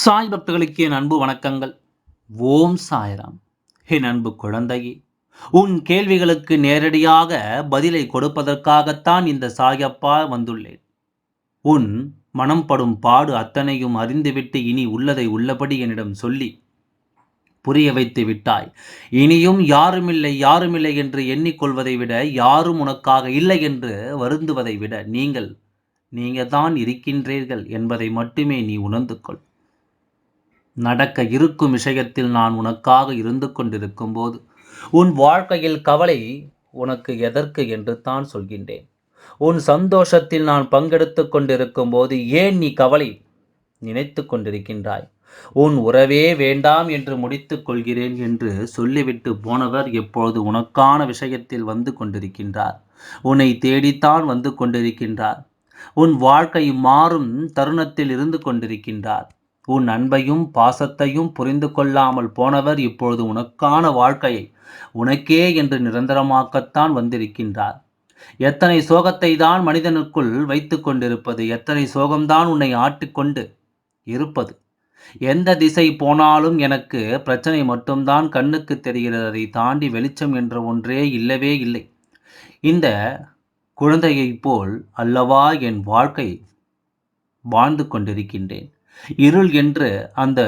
சாய் பக்தர்களுக்கு என் அன்பு வணக்கங்கள். ஓம் சாய்ராம். என் அன்பு குழந்தையே உன் கேள்விகளுக்கு நேரடியாக பதிலை கொடுப்பதற்காகத்தான் இந்த சாயப்பா வந்துள்ளேன். உன் மனம் படும் பாடு அத்தனையும் அறிந்துவிட்டு இனி உள்ளதை உள்ளபடி என்னிடம் சொல்லி புரிய வைத்து விட்டாய். இனியும் யாருமில்லை யாருமில்லை என்று எண்ணிக்கொள்வதை விட யாரும் உனக்காக இல்லை என்று வருந்துவதை விட நீங்கள் நீங்கள் தான் இருக்கின்றீர்கள் என்பதை மட்டுமே நீ உணர்ந்து கொள். நடக்க இருக்கும் விஷயத்தில் நான் உனக்காக இருந்து கொண்டிருக்கும் போது உன் வாழ்க்கையில் கவலை உனக்கு எதற்கு என்று தான் சொல்கின்றேன். உன் சந்தோஷத்தில் நான் பங்கெடுத்து கொண்டிருக்கும் போது ஏன் நீ கவலை நினைத்து கொண்டிருக்கின்றாய்? உன் உறவே வேண்டாம் என்று முடித்து கொள்கிறேன் என்று சொல்லிவிட்டு போனவர் எப்பொழுது உனக்கான விஷயத்தில் வந்து கொண்டிருக்கின்றார்? உன்னை தேடித்தான் வந்து கொண்டிருக்கின்றார். உன் வாழ்க்கை மாறும் தருணத்தில் இருந்து கொண்டிருக்கின்றார். உன் அன்பையும் பாசத்தையும் புரிந்து கொள்ளாமல் போனவர் இப்பொழுது உனக்கான வாழ்க்கையை உனக்கே என்று நிரந்தரமாக்கத்தான் வந்திருக்கின்றார். எத்தனை சோகத்தை தான் மனிதனுக்குள் வைத்து கொண்டிருப்பது எத்தனை சோகம்தான் உன்னை ஆட்டிக்கொண்டு இருப்பது? எந்த திசை போனாலும் எனக்கு பிரச்சனை மட்டும்தான் கண்ணுக்கு தெரிகிறது அதை தாண்டி வெளிச்சம் என்ற ஒன்றே இல்லவே இல்லை. இந்த குழந்தையைப் போல் அல்லவா என் வாழ்க்கை வாழ்ந்து கொண்டிருக்கின்றேன். இருள் என்று அந்த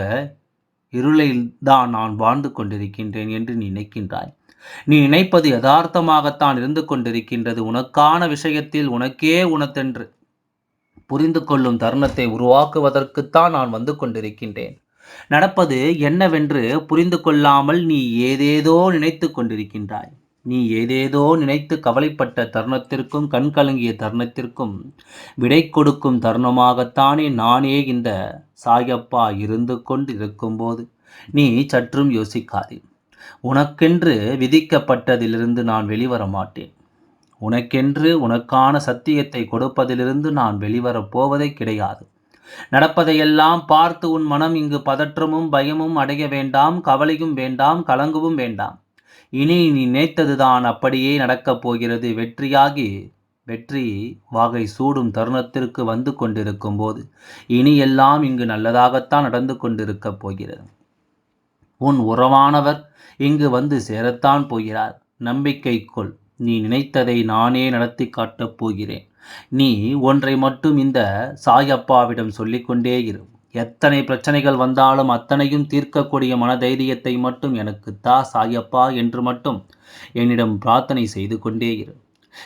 இருளில் தான் நான் வாழ்ந்து கொண்டிருக்கின்றேன் என்று நீ நினைக்கின்றாய். நீ நினைப்பது யதார்த்தமாகத்தான் இருந்து கொண்டிருக்கின்றது. உனக்கான விஷயத்தில் உனக்கே உனத்தென்று புரிந்து கொள்ளும் தருணத்தை உருவாக்குவதற்குத்தான் நான் வந்து கொண்டிருக்கின்றேன். நடப்பது என்னவென்று புரிந்து கொள்ளாமல் நீ ஏதேதோ நினைத்து கொண்டிருக்கின்றாய். நீ ஏதேதோ நினைத்து கவலைப்பட்ட தருணத்திற்கும் கண் கலங்கிய தருணத்திற்கும் விடை கொடுக்கும் தருணமாகத்தானே நானே இந்த சாயப்பா இருந்து கொண்டு இருக்கும்போது நீ சற்றும் யோசிக்காதே. உனக்கென்று விதிக்கப்பட்டதிலிருந்து நான் வெளிவர மாட்டேன் உனக்கென்று உனக்கான சத்தியத்தை கொடுப்பதிலிருந்து நான் வெளிவரப் போவதே கிடையாது. நடப்பதையெல்லாம் பார்த்து உன் மனம் இங்கு பதற்றமும் பயமும் அடைய வேண்டாம் கவலையும் வேண்டாம் கலங்கவும் வேண்டாம். இனி நீ நினைத்ததுதான் அப்படியே நடக்கப் போகிறது. வெற்றியாகி வெற்றி வாகை சூடும் தருணத்திற்கு வந்து கொண்டிருக்கும் போது இனி எல்லாம் இங்கு நல்லதாகத்தான் நடந்து கொண்டிருக்கப் போகிறது. உன் உறவானவர் இங்கு வந்து சேரத்தான் போகிறார். நம்பிக்கை கொள் நீ நினைத்ததை நானே நடத்தி காட்டப் போகிறேன். நீ ஒன்றை மட்டும் இந்த சாயப்பாவிடம் சொல்லிக்கொண்டே இரு. எத்தனை பிரச்சனைகள் வந்தாலும் அத்தனையும் தீர்க்கக்கூடிய மனதைரியத்தை மட்டும் எனக்கு தா சாயப்பா என்று மட்டும் என்னிடம் பிரார்த்தனை செய்து கொண்டே இரு.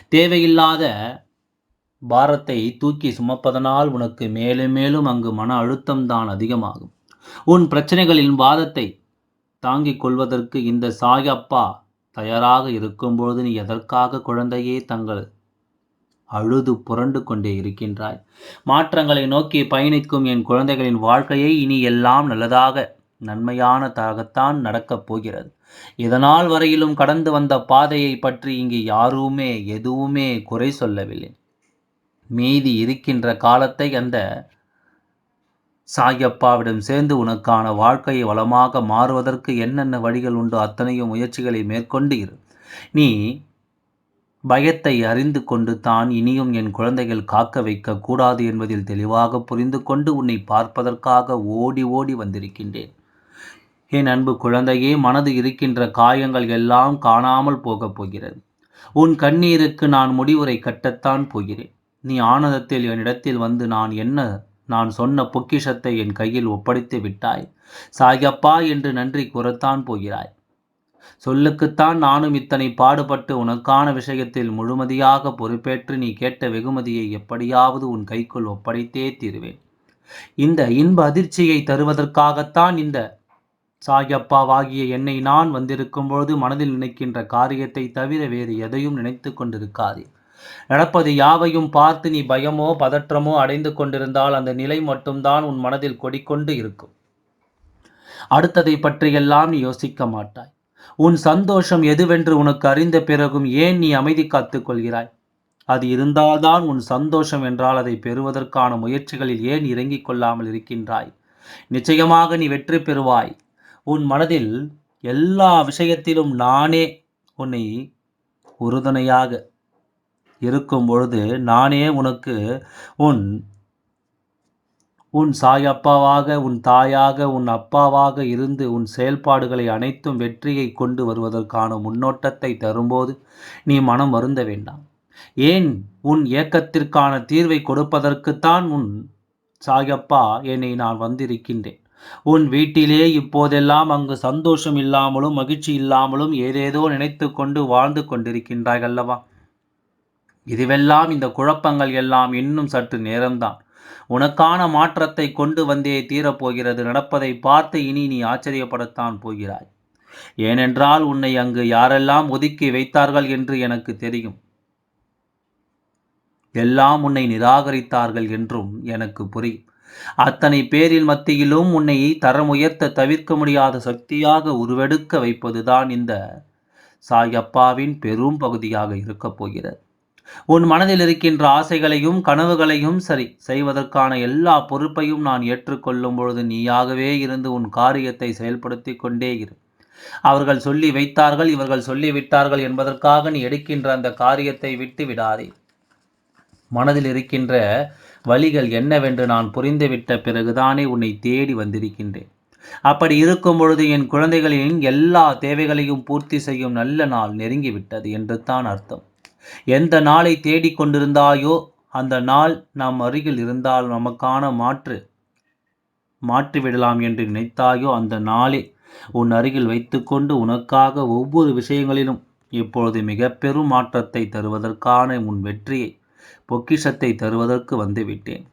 தேவையில்லாத பாரத்தை தூக்கி சுமப்பதனால் உனக்கு மேலும் மேலும் அங்கு மன அழுத்தம் தான் அதிகமாகும். உன் பிரச்சனைகளின் வாதத்தை தாங்கிக் கொள்வதற்கு இந்த சாயப்பா தயாராக இருக்கும்பொழுது நீ எதற்காக குழந்தையே தங்கள் அழுது புரண்டு கொண்டே இருக்கின்றாய். மாற்றங்களை நோக்கி பயணிக்கும் என் குழந்தைகளின் வாழ்க்கையை இனி எல்லாம் நல்லதாக நன்மையான தாகத்தான் நடக்கப் போகிறது. இதனால் வரையிலும் கடந்து வந்த பாதையை பற்றி இங்கு யாருமே எதுவுமே குறை சொல்லவில்லை. மீதி இருக்கின்ற காலத்தை அந்த சாயப்பாவிடம் சேர்ந்து உனக்கான வாழ்க்கையை வளமாக மாறுவதற்கு என்னென்ன வழிகள் உண்டோ? அத்தனையும் முயற்சிகளை மேற்கொண்டு இரு. நீ பயத்தை அறிந்து கொண்டு தான் இனியும் என் குழந்தைகள் காக்க வைக்க கூடாது என்பதில் தெளிவாக புரிந்து கொண்டு உன்னை பார்ப்பதற்காக ஓடி ஓடி வந்திருக்கின்றேன். என் அன்பு குழந்தையே மனது இருக்கின்ற காயங்கள் எல்லாம் காணாமல் போகப் போகிறது. உன் கண்ணீருக்கு நான் முடிவுரை கட்டத்தான் போகிறேன். நீ ஆனந்தத்தில் என்னிடத்தில் வந்து நான் என்ன நான் சொன்ன பொக்கிஷத்தை என் கையில் ஒப்படைத்து விட்டாய். சாயப்பா என்று நன்றி கூறத்தான் போகிறாய். சொல்லுக்குத்தான் நானும் இத்தனை பாடுபட்டு உனக்கான விஷயத்தில் முழுமதியாக பொறுப்பேற்று நீ கேட்ட வெகுமதியை எப்படியாவது உன் கைக்குள் ஒப்படைத்தே தீருவேன். இந்த இன்ப அதிர்ச்சியை தருவதற்காகத்தான் இந்த சாயப்பாவாகிய என்னை நான் வந்திருக்கும் பொழுது மனதில் நினைக்கின்ற காரியத்தை தவிர வேறு எதையும் நினைத்து கொண்டிருக்காதே நடப்பது யாவையும் பார்த்து நீ பயமோ பதற்றமோ அடைந்து கொண்டிருந்தால் அந்த நிலை மட்டும்தான் உன் மனதில் கொடிக்கொண்டு இருக்கும். அடுத்ததை பற்றியெல்லாம் நீ யோசிக்க மாட்டாய். உன் சந்தோஷம் எதுவென்று உனக்கு அறிந்த பிறகும் ஏன் நீ அமைதி காத்துக் கொள்கிறாய்? அது இருந்தால்தான் உன் சந்தோஷம் என்றால் அதை பெறுவதற்கான முயற்சிகளில் ஏன் இறங்கிக் கொள்ளாமல் இருக்கின்றாய்? நிச்சயமாக நீ வெற்றி பெறுவாய். உன் மனதில் எல்லா விஷயத்திலும் நானே உன்னை உறுதுணையாக இருக்கும் பொழுது நானே உனக்கு உன் உன் சாயப்பாவாக உன் தாயாக உன் அப்பாவாக இருந்து உன் செயல்பாடுகளை அனைத்தும் வெற்றியை கொண்டு வருவதற்கான முன்னோட்டத்தை தரும்போது நீ மனம் வருந்த வேண்டாம். ஏன் உன் இயக்கத்திற்கான தீர்வை கொடுப்பதற்குத்தான் உன் சாயப்பா என்னை நான் வந்திருக்கின்றேன்? உன் வீட்டிலே இப்போதெல்லாம் அங்கு சந்தோஷம் இல்லாமலும் மகிழ்ச்சி இல்லாமலும் ஏதேதோ நினைத்து கொண்டு வாழ்ந்து கொண்டிருக்கின்றாய் அல்லவா? இதுவெல்லாம் இந்த குழப்பங்கள் எல்லாம் இன்னும் சற்று நேரம்தான். உனக்கான மாற்றத்தை கொண்டு வந்தே தீரப்போகிறது. நடப்பதை பார்த்து இனி நீ ஆச்சரியப்படத்தான் போகிறாய். ஏனென்றால் உன்னை அங்கு யாரெல்லாம் ஒதுக்கி வைத்தார்கள் என்று எனக்கு தெரியும். எல்லாம் உன்னை நிராகரித்தார்கள் என்றும் எனக்கு புரியும். அத்தனை பேரில் மத்தியிலும் உன்னை தரம் உயர்த்த தவிர்க்க முடியாத சக்தியாக உருவெடுக்க வைப்பதுதான் இந்த சாயப்பாவின் பெரும் பகுதியாக இருக்கப் போகிறது. உன் மனதில் இருக்கின்ற ஆசைகளையும் கனவுகளையும் சரி செய்வதற்கான எல்லா பொறுப்பையும் நான் ஏற்றுக்கொள்ளும் பொழுது நீயாகவே இருந்து உன் காரியத்தை செயல்படுத்தி கொண்டே இரு. அவர்கள் சொல்லி வைத்தார்கள் இவர்கள் சொல்லிவிட்டார்கள் என்பதற்காக நீ எடுக்கின்ற அந்த காரியத்தை விட்டு விடாதே. மனதில் இருக்கின்ற வழிகள் என்னவென்று நான் புரிந்துவிட்ட பிறகுதானே உன்னை தேடி வந்திருக்கின்றேன். அப்படி இருக்கும் பொழுது என் குழந்தைகளின் எல்லா தேவைகளையும் பூர்த்தி செய்யும் நல்ல நாள் நெருங்கிவிட்டது என்று தான் அர்த்தம். எந்த நாளை தேடிக் கொண்டிருந்தாயோ அந்த நாள் நம் அருகில் இருந்தால் நமக்கான மாற்று. மாற்றிவிடலாம் என்று நினைத்தாயோ அந்த நாளே. உன் அருகில் வைத்துக்கொண்டு உனக்காக ஒவ்வொரு விஷயங்களிலும் இப்பொழுது மிக பெரும் மாற்றத்தை தருவதற்கான உன் வெற்றியை பொக்கிஷத்தை தருவதற்கு வந்துவிட்டேன்.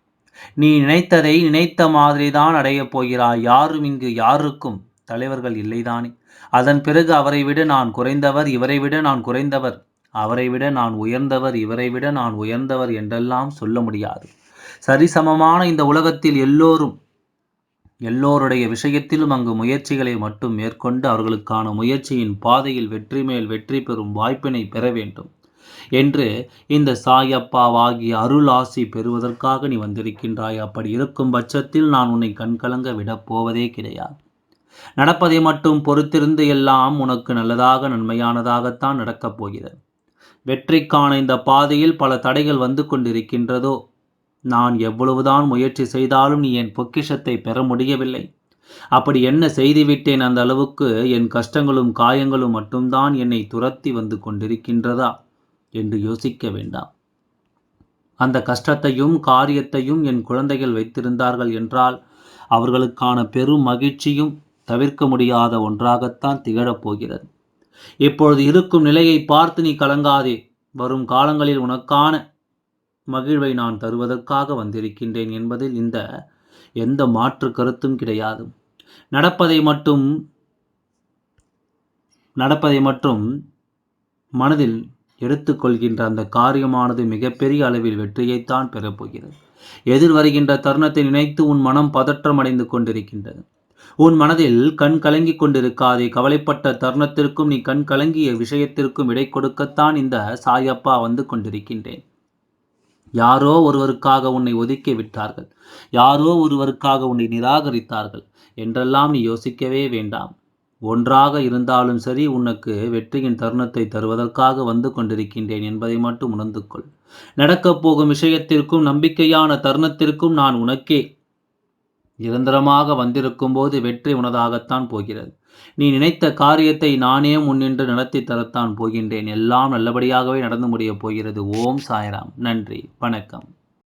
நீ நினைத்ததை நினைத்த மாதிரி தான் அடையப் போகிறாய். யாரும் இங்கு யாருக்கும் தலைவர்கள் இல்லைதானே? அதன் பிறகு அவரை விட நான் குறைந்தவர் இவரை விட நான் குறைந்தவர். அவரை விட நான் உயர்ந்தவர் இவரை விட நான் உயர்ந்தவர் என்றெல்லாம் சொல்ல முடியாது. சரிசமமான இந்த உலகத்தில் எல்லோரும் எல்லோருடைய விஷயத்திலும் அங்கு முயற்சிகளை மட்டும் மேற்கொண்டு அவர்களுக்கான முயற்சியின் பாதையில் வெற்றி மேல் வெற்றி பெறும் வாய்ப்பினை பெற வேண்டும் என்று இந்த சாயப்பாவாகிய அருள் ஆசி பெறுவதற்காக நீ வந்திருக்கின்றாய். அப்படி இருக்கும் பட்சத்தில் நான் உன்னை கண்கலங்க விடப் போவதே கிடையாது. நடப்பதை மட்டும் பொறுத்திருந்து எல்லாம் உனக்கு நல்லதாக நன்மையானதாகத்தான் நடக்கப் போகிறது. வெற்றிக்கான இந்த பாதையில் பல தடைகள் வந்து கொண்டிருக்கின்றதோ? நான் எவ்வளவுதான் முயற்சி செய்தாலும் நீ என் பொக்கிஷத்தை பெற முடியவில்லை. அப்படி என்ன செய்துவிட்டேன் அந்த அளவுக்கு என் கஷ்டங்களும் காயங்களும் மட்டும்தான் என்னை துரத்தி வந்து கொண்டிருக்கின்றதா? என்று யோசிக்க வேண்டாம். அந்த கஷ்டத்தையும் காரியத்தையும் என் குழந்தைகள் வைத்திருந்தார்கள் என்றால் அவர்களுக்கான பெரும் மகிழ்ச்சியும் தவிர்க்க முடியாத ஒன்றாகத்தான் திகழப் போகிறது. இப்பொழுது இருக்கும் நிலையை பார்த்து நீ கலங்காதே. வரும் காலங்களில் உனக்கான மகிழ்வை நான் தருவதற்காக வந்திருக்கின்றேன் என்பதில் இந்த எந்த மாற்று கருத்தும் கிடையாது. நடப்பதை மட்டும் நடப்பதை மட்டும் மனதில் எடுத்துக்கொள்கின்ற அந்த காரியமானது மிகப்பெரிய அளவில் வெற்றியைத்தான் பெறப்போகிறது. எதிர் வருகின்ற தருணத்தை நினைத்து உன் மனம் பதற்றமடைந்து கொண்டிருக்கின்றது. உன் மனதில் கண் கலங்கி கொண்டிருக்காதே. கவலைப்பட்ட தருணத்திற்கும் நீ கண் கலங்கிய விஷயத்திற்கும் இடை கொடுக்கத்தான் இந்த சாயப்பா வந்து கொண்டிருக்கின்றேன். யாரோ ஒருவருக்காக உன்னை ஒதுக்கி விட்டார்கள். யாரோ ஒருவருக்காக உன்னை நிராகரித்தார்கள். என்றெல்லாம் நீ யோசிக்கவே வேண்டாம். ஒன்றாக இருந்தாலும் சரி உனக்கு வெற்றியின் தருணத்தை தருவதற்காக வந்து கொண்டிருக்கின்றேன் என்பதை மட்டும் உணர்ந்து கொள். நடக்கப் போகும் விஷயத்திற்கும் நம்பிக்கையான தருணத்திற்கும் நான் உனக்கே நிரந்தரமாக வந்திருக்கும் போது வெற்றி உனதாகத்தான் போகிறது. நீ நினைத்த காரியத்தை நானே முன்னின்று நடத்தி தரத்தான் போகின்றேன். எல்லாம் நல்லபடியாகவே நடந்து முடியப் போகிறது. ஓம் சாய்ராம். நன்றி. வணக்கம்.